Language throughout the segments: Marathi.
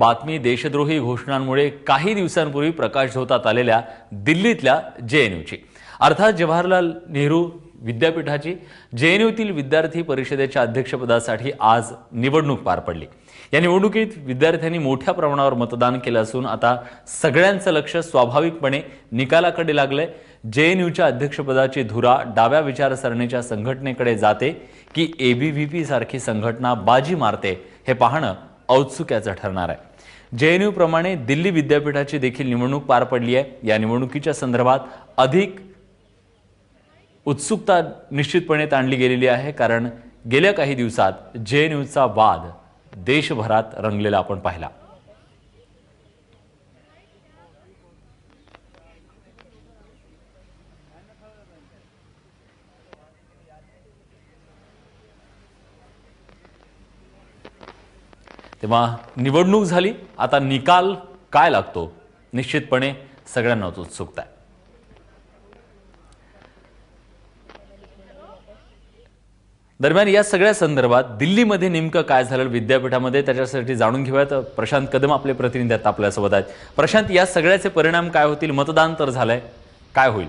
बातमी देशद्रोही घोषणांमुळे काही दिवसांपूर्वी प्रकाश झोतात आलेल्या दिल्लीतल्या जेएनयूची अर्थात जवाहरलाल नेहरू विद्यापीठाची जेएनयूतील विद्यार्थी परिषदेच्या अध्यक्षपदासाठी आज निवडणूक पार पडली. या निवडणुकीत विद्यार्थ्यांनी मोठ्या प्रमाणावर मतदान केलं असून आता सगळ्यांचं लक्ष स्वाभाविकपणे निकालाकडे लागलंय. जेएनयूच्या अध्यक्षपदाची धुरा डाव्या विचारसरणीच्या संघटनेकडे जाते की एबीव्हीपी सारखी संघटना बाजी मारते हे पाहणं औत्सुक्याचं ठरणार आहे. जेएनयू प्रमाणे दिल्ली विद्यापीठाची देखील निवडणूक पार पडली आहे. या निवडणुकीच्या संदर्भात अधिक उत्सुकता निश्चितपणे ताणली गेलेली आहे कारण गेल्या काही दिवसात जेएनयूचा वाद देशभरात रंगलेला आपण पाहिला. तेव्हा निवडणूक झाली. आता निकाल काय लागतो? निश्चितपणे सगळ्यांनाच उत्सुकता आहे. दरम्यान या सगळ्या संदर्भात दिल्लीमध्ये नेमकं काय झालं? विद्यापीठामध्ये त्याच्यासाठी जाणून घेऊयात. प्रशांत कदम आपले प्रतिनिधी आता आपल्यासोबत आहेत. प्रशांत या सगळ्याचे परिणाम काय होतील? मतदान तर झालंय. काय होईल?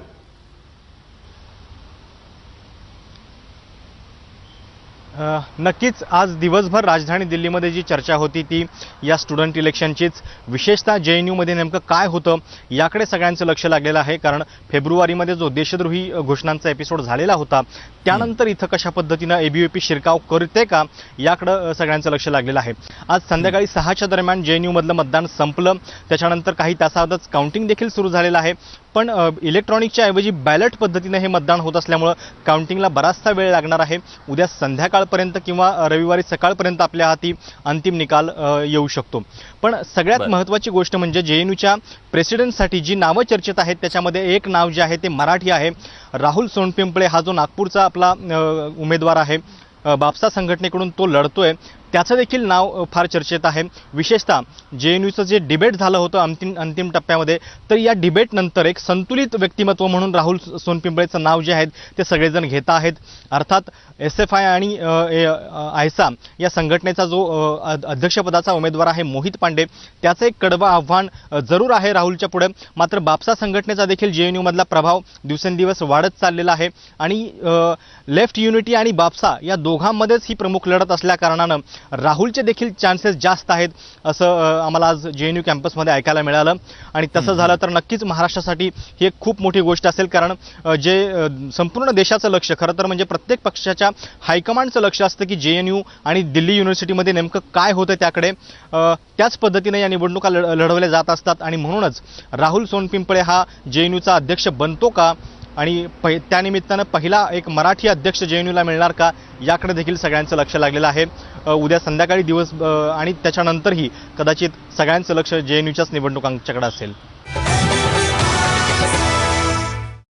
नक्कीच आज दिवसभर राजधानी दिल्लीमध्ये जी चर्चा होती ती या स्टुडंट इलेक्शनचीच विशेषतः जे एन यूमध्ये नेमकं काय होतं याकडे सगळ्यांचं लक्ष लागलेलं आहे. कारण फेब्रुवारीमध्ये जो देशद्रोही घोषणांचा एपिसोड झालेला होता त्यानंतर इथं कशा पद्धतीनं एबीव्हीपी शिरकाव करते का याकडं सगळ्यांचं लक्ष लागलेलं आहे. आज संध्याकाळी सहाच्या दरम्यान जे एन यूमधलं मतदान संपलं. त्याच्यानंतर काही तासातच काउंटिंग देखील सुरू झालेलं आहे. पण इलेक्ट्रॉनिकच्या ऐवजी बॅलेट पद्धतीनं हे मतदान होत असल्यामुळं काउंटिंगला बराचसा वेळ लागणार आहे. उद्या संध्याकाळ संध्याकाळपर्यंत किंवा रविवारी सकाळपर्यंत आपल्या हाती अंतिम निकाल येऊ शकतो. पण सगळ्यात. महत्त्वाची गोष्ट म्हणजे जे एन यूच्या प्रेसिडेंटसाठी जी नावं चर्चेत आहेत त्याच्यामध्ये एक नाव जे आहे ते मराठी आहे. राहुल सोनपिंपळे हा जो नागपूरचा आपला उमेदवार आहे बापसा संघटनेकडून तो लढतोय. त्याचं देखील नाव फार चर्चेत आहे. विशेषतः जे एन यूचं जे डिबेट झालं होतं अंतिम अंतिम टप्प्यामध्ये तर या डिबेटनंतर एक संतुलित व्यक्तिमत्व म्हणून राहुल सोनपिंपळेचं नाव जे आहे ते सगळेजण घेत आहेत. अर्थात एस एफ आय आणि ए- आयसा या संघटनेचा जो अध्यक्षपदाचा उमेदवार आहे मोहित पांडे त्याचं एक कडवं आव्हान जरूर आहे राहुलच्या पुढे. मात्र बापसा संघटनेचा देखील जे एन यूमधला प्रभाव दिवसेंदिवस वाढत चाललेला आहे. आणि लेफ्ट युनिटी आणि बापसा या दोघांमध्येच ही प्रमुख लढत असल्या कारणानं राहुलचे देखील चान्सेस जास्त आहेत असं आम्हाला आज जे एन यू कॅम्पसमध्ये ऐकायला मिळालं. आणि तसं झालं तर नक्कीच महाराष्ट्रासाठी ही एक खूप मोठी गोष्ट असेल. कारण जे संपूर्ण देशाचं लक्ष खरं तर म्हणजे प्रत्येक पक्षाच्या हायकमांडचं लक्ष असतं की जे एन यू आणि दिल्ली युनिव्हर्सिटीमध्ये नेमकं काय होतं त्याकडे त्याच पद्धतीने या निवडणुका लढ लढवल्या जात असतात. आणि म्हणूनच राहुल सोनपिंपळे हा जे एन यूचा अध्यक्ष बनतो का आणि पहि त्यानिमित्तानं पहिला एक मराठी अध्यक्ष जे एन यूला मिळणार का याकडे देखील सगळ्यांचं लक्ष लागलेलं आहे. उद्या संध्याकाळी दिवस आणि त्याच्यानंतरही कदाचित सगळ्यांचं लक्ष जे एन यूच्याच निवडणुकांच्याकडे असेल.